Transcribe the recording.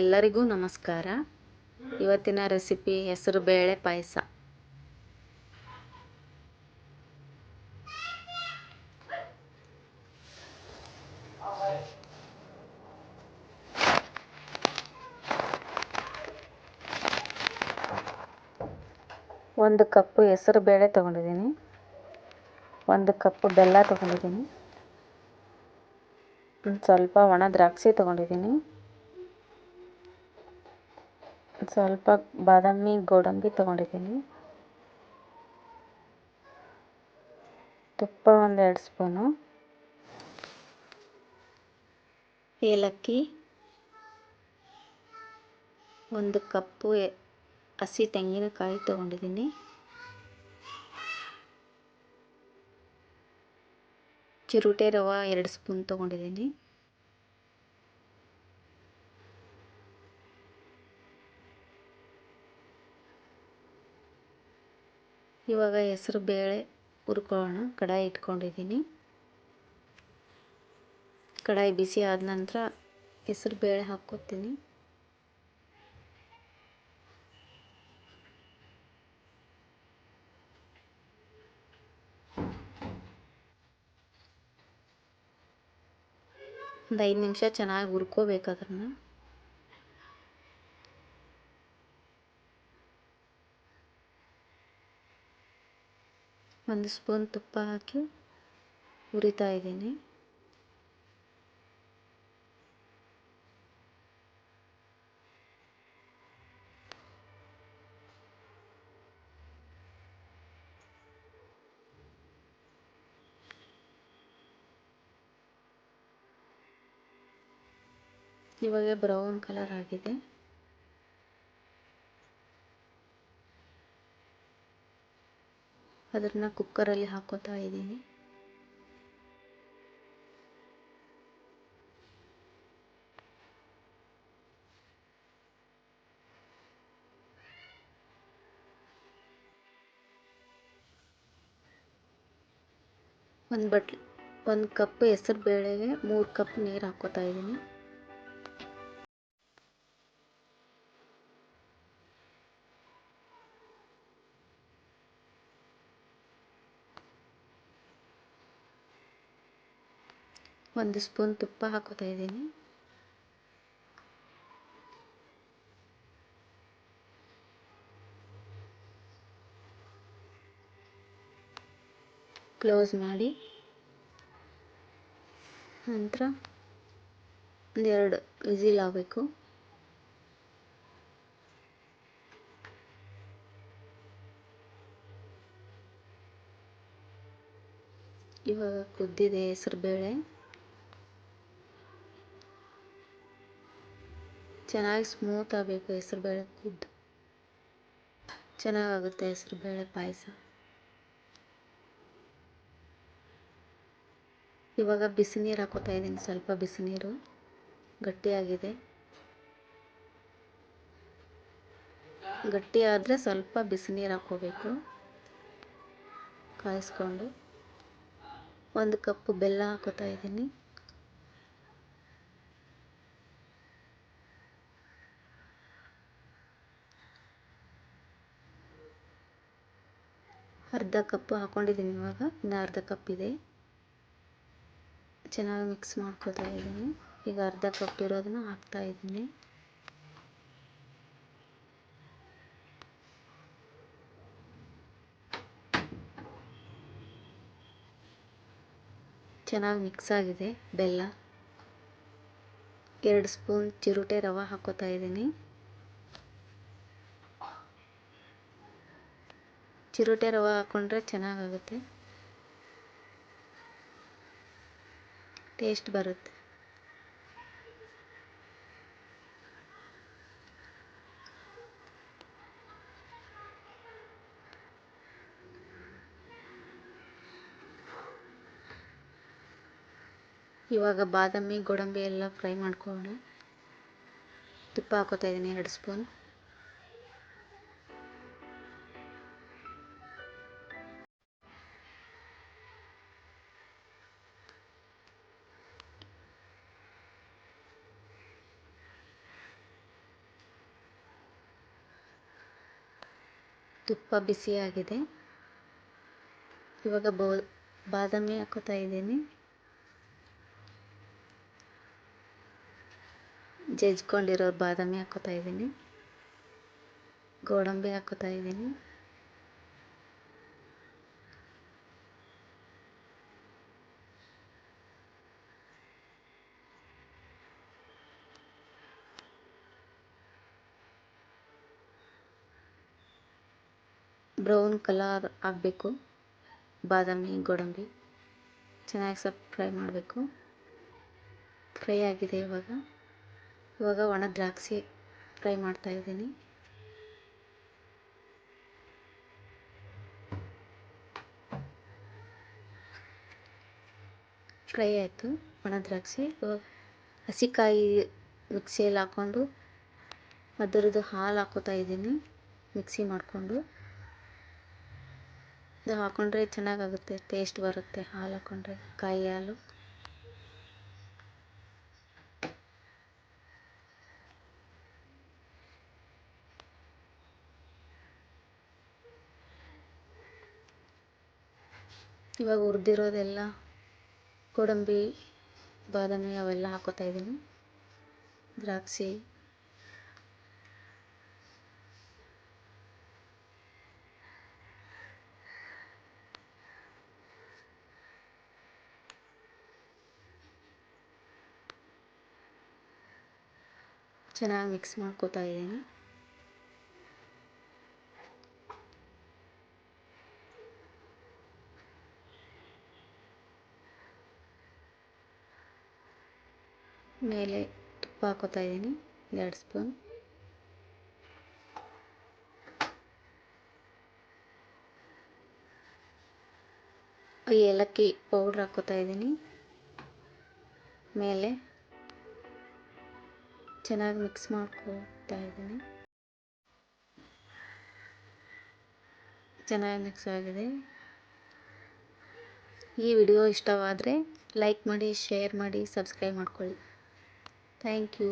ಎಲ್ಲರಿಗೂ ನಮಸ್ಕಾರ. ಇವತ್ತಿನ ರೆಸಿಪಿ ಹೆಸರು ಬೇಳೆ ಪಾಯಸ. ಒಂದು ಕಪ್ಪು ಹೆಸರು ಬೇಳೆ ತೊಗೊಂಡಿದ್ದೀನಿ. ಒಂದು ಕಪ್ಪು ಬೆಲ್ಲ ತೊಗೊಂಡಿದ್ದೀನಿ. ಸ್ವಲ್ಪ ಒಣ ದ್ರಾಕ್ಷಿ ತೊಗೊಂಡಿದ್ದೀನಿ. ಸ್ವಲ್ಪ ಬಾದಾಮಿ, ಗೋಡಂಬಿ ತೊಗೊಂಡಿದ್ದೀನಿ. ತುಪ್ಪ ಒಂದೆರಡು ಸ್ಪೂನು. ಏಲಕ್ಕಿ ಒಂದು ಕಪ್ಪು ಹಸಿ ತೆಂಗಿನಕಾಯಿ ತೊಗೊಂಡಿದ್ದೀನಿ. ಚಿರುಟೆ ರವೆ ಎರಡು ಸ್ಪೂನ್ ತೊಗೊಂಡಿದ್ದೀನಿ. ಇವಾಗ ಹೆಸ್ರು ಬೇಳೆ, ಹುರ್ಕೊಳ್ಳೋಣ. ಕಡಾಯಿ ಇಟ್ಕೊಂಡಿದ್ದೀನಿ. ಕಡಾಯಿ ಬಿಸಿ ಆದ ನಂತರ ಹೆಸ್ರು ಬೇಳೆ ಹಾಕ್ಕೊತೀನಿ. ಒಂದು ಐದು ನಿಮಿಷ ಚೆನ್ನಾಗಿ ಹುರ್ಕೋಬೇಕು ಅದನ್ನು. ಒಂದು ಸ್ಪೂನ್ ತುಪ್ಪ ಹಾಕಿ ಹುರಿತಾ ಇದ್ದೀನಿ. ಇವಾಗ ಬ್ರೌನ್ ಕಲರ್ ಆಗಿದೆ. ಅದನ್ನು ಕುಕ್ಕರಲ್ಲಿ ಹಾಕೋತಾ ಇದ್ದೀನಿ. ಒಂದು ಬಟ್ಲ್, ಒಂದು ಕಪ್ ಹೆಸ್ರು ಬೇಳೆಗೆ ಮೂರು ಕಪ್ ನೀರು ಹಾಕೋತಾ ಇದ್ದೀನಿ. ಒಂದು ಸ್ಪೂನ್ ತುಪ್ಪ ಹಾಕೋತಾ ಇದ್ದೀನಿ. ಕ್ಲೋಸ್ ಮಾಡಿ. ನಂತರ ಒಂದೆರಡು ವಿಝಿಲ್ ಆಗಬೇಕು. ಇವಾಗ ಕುದ್ದಿದೆ ಹೆಸರು ಬೇಳೆ. ಚೆನ್ನಾಗಿ ಸ್ಮೂತ್ ಆಗಬೇಕು ಹೆಸ್ರು ಬೇಳೆ ಕುದ್ದು ಚೆನ್ನಾಗಾಗುತ್ತೆ ಹೆಸ್ರು ಬೇಳೆ ಪಾಯಸ. ಇವಾಗ ಬಿಸಿನೀರು ಹಾಕೋತಾ ಇದ್ದೀನಿ, ಸ್ವಲ್ಪ ಬಿಸಿನೀರು. ಗಟ್ಟಿಯಾಗಿದೆ. ಗಟ್ಟಿ ಆದರೆ ಸ್ವಲ್ಪ ಬಿಸಿನೀರು ಹಾಕೋಬೇಕು ಕಾಯಿಸ್ಕೊಂಡು. ಒಂದು ಕಪ್ ಬೆಲ್ಲ ಹಾಕೋತಾ ಇದ್ದೀನಿ. ಅರ್ಧ ಕಪ್ಪು ಹಾಕ್ಕೊಂಡಿದ್ದೀನಿ ಇವಾಗ. ಇನ್ನು ಅರ್ಧ ಕಪ್ ಇದೆ. ಚೆನ್ನಾಗಿ ಮಿಕ್ಸ್ ಮಾಡ್ಕೊತಾ ಇದ್ದೀನಿ. ಈಗ ಅರ್ಧ ಕಪ್ ಇರೋದನ್ನ ಹಾಕ್ತಾ ಇದ್ದೀನಿ. ಚೆನ್ನಾಗಿ ಮಿಕ್ಸ್ ಆಗಿದೆ. ಬೆಲ್ಲ. ಎರಡು ಸ್ಪೂನ್ ಚಿರುಟೆ ರವೆ ಹಾಕೋತಾ ಇದ್ದೀನಿ. ಚಿರುಟೆ ರವೆ ಹಾಕ್ಕೊಂಡ್ರೆ ಚೆನ್ನಾಗಾಗುತ್ತೆ. ಟೇಸ್ಟ್ ಬರುತ್ತೆ. ಇವಾಗ ಬಾದಾಮಿ, ಗೋಡಂಬಿ ಎಲ್ಲ ಫ್ರೈ ಮಾಡ್ಕೊಳ್ಳೋಣ. ತುಪ್ಪ ಹಾಕೋತಾ ಇದ್ದೀನಿ ಎರಡು ಸ್ಪೂನ್ ತುಪ್ಪ ಬಿಸಿಯಾಗಿದೆ. ಇವಾಗ ಬೋ ಬಾದಾಮಿ ಹಾಕೋತಾ ಇದ್ದೀನಿ. ಜಜ್ಕೊಂಡಿರೋ ಬಾದಾಮಿ ಹಾಕೋತಾ ಇದ್ದೀನಿ. ಗೋಡಂಬಿ ಹಾಕೋತಾ ಇದ್ದೀನಿ. ಬ್ರೌನ್ ಕಲರ್ ಆಗಬೇಕು. ಬಾದಾಮಿ, ಗೋಡಂಬಿ. ಚೆನ್ನಾಗಿ ಸ್ವಲ್ಪ ಫ್ರೈ ಮಾಡಬೇಕು. ಫ್ರೈ ಆಗಿದೆ ಇವಾಗ. ಇವಾಗ ಒಣ ದ್ರಾಕ್ಷಿ ಫ್ರೈ ಮಾಡ್ತಾ ಇದ್ದೀನಿ. ಫ್ರೈ ಆಯಿತು ಒಣ ದ್ರಾಕ್ಷಿ. ಇವಾಗ ಹಸಿಕಾಯಿ ಮಿಕ್ಸಿಯಲ್ಲಿ ಹಾಕ್ಕೊಂಡು ಅದರದ್ದು ಹಾಲು ಹಾಕೋತಾ ಇದ್ದೀನಿ. ಮಿಕ್ಸಿ ಮಾಡಿಕೊಂಡು. ಇದು ಹಾಕ್ಕೊಂಡ್ರೆ ಚೆನ್ನಾಗಾಗುತ್ತೆ ಟೇಸ್ಟ್ ಬರುತ್ತೆ ಹಾಲು ಹಾಕ್ಕೊಂಡ್ರೆ ಕಾಯಿ ಹಾಲು. ಇವಾಗ ಹುರಿದಿರೋದೆಲ್ಲ ಗೋಡಂಬಿ, ಬಾದಾಮಿ ಅವೆಲ್ಲ ಹಾಕೋತಾ ಇದ್ದೀನಿ. ದ್ರಾಕ್ಷಿ ಚೆನ್ನಾಗಿ ಮಿಕ್ಸ್ ಮಾಡ್ಕೊತಾ ಇದ್ದೀನಿ. ಮೇಲೆ ತುಪ್ಪ ಹಾಕೋತಾ ಇದ್ದೀನಿ, ಎರಡು ಸ್ಪೂನ್ ಏಲಕ್ಕಿ ಪೌಡ್ರ್ ಹಾಕೋತಾ ಇದ್ದೀನಿ. ಮೇಲೆ ಚೆನ್ನಾಗಿ ಮಿಕ್ಸ್ ಮಾಡ್ಕೊಳ್ತಾ ಇದ್ದೀನಿ. ಚೆನ್ನಾಗಿ ಮಿಕ್ಸ್ ಆಗಿದೆ. ಈ ವಿಡಿಯೋ ಇಷ್ಟವಾದರೆ ಲೈಕ್ ಮಾಡಿ ಶೇರ್ ಮಾಡಿ ಸಬ್ಸ್ಕ್ರೈಬ್ ಮಾಡ್ಕೊಳ್ಳಿ. Thank you